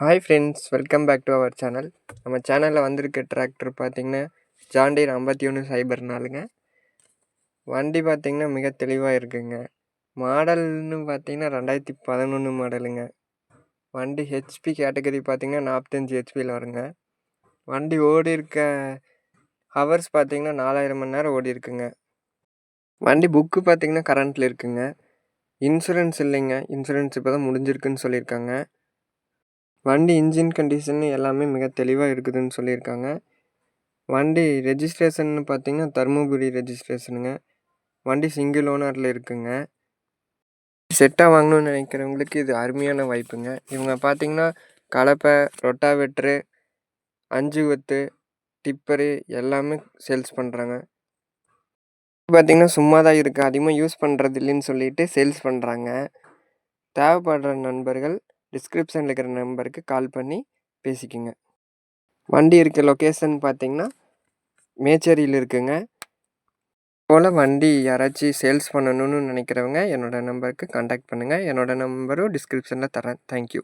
Hi friends welcome back to our channel நம்ம சேனலில் வந்திருக்க டிராக்டர் பார்த்தீங்கன்னா ஜாண்டீர் ஐம்பத்தி ஒன்று சைபர் நாலுங்க வண்டி பார்த்தீங்கன்னா மிக தெளிவாக இருக்குங்க. மாடல்னு பார்த்தீங்கன்னா ரெண்டாயிரத்தி பதினொன்று மாடலுங்க. வண்டி ஹெச்பி கேட்டகரி பார்த்தீங்கன்னா நாற்பத்தஞ்சு ஹெச்பியில் வருங்க. வண்டி ஓடி இருக்க ஹவர்ஸ் பார்த்தீங்கன்னா நாலாயிரம் மணி நேரம் ஓடி இருக்குங்க. வண்டி புக்கு பார்த்தீங்கன்னா கரண்ட்டில் இருக்குங்க. இன்சூரன்ஸ் இல்லைங்க. இன்சூரன்ஸ் இப்போ தான் முடிஞ்சிருக்குன்னு சொல்லியிருக்காங்க. வண்டி இன்ஜின் கண்டிஷன் எல்லாமே மிக தெளிவாக இருக்குதுன்னு சொல்லியிருக்காங்க. வண்டி ரெஜிஸ்ட்ரேஷன் பார்த்தீங்கன்னா தருமபுரி ரெஜிஸ்ட்ரேஷனுங்க. வண்டி சிங்கிள் ஓனரில் இருக்குங்க. செட்டாக வாங்கணும்னு நினைக்கிறவங்களுக்கு இது அருமையான வாய்ப்புங்க. இவங்க பார்த்தீங்கன்னா கலப்பை ரொட்டாவெட்ரு அஞ்சு ஒத்து டிப்பரு எல்லாமே சேல்ஸ் பண்ணுறாங்க பார்த்தீங்கன்னா சும்மா தான் இருக்குது அதிகமாக யூஸ் பண்ணுறது இல்லைன்னு சொல்லிட்டு சேல்ஸ் பண்ணுறாங்க தேவைப்படுற நண்பர்கள் டிஸ்கிரிப்ஷனில் இருக்கிற நம்பருக்கு கால் பண்ணி பேசிக்கோங்க. வண்டி இருக்க லொக்கேஷன் பார்த்தீங்கன்னா மேச்சேரியில் இருக்குங்க. போல் வண்டி யாராச்சும் சேல்ஸ் பண்ணணும்னு நினைக்கிறவங்க என்னோடய நம்பருக்கு காண்டாக்ட் பண்ணுங்கள் என்னோடய நம்பரும் டிஸ்கிரிப்ஷனில் தரேன். தேங்க்யூ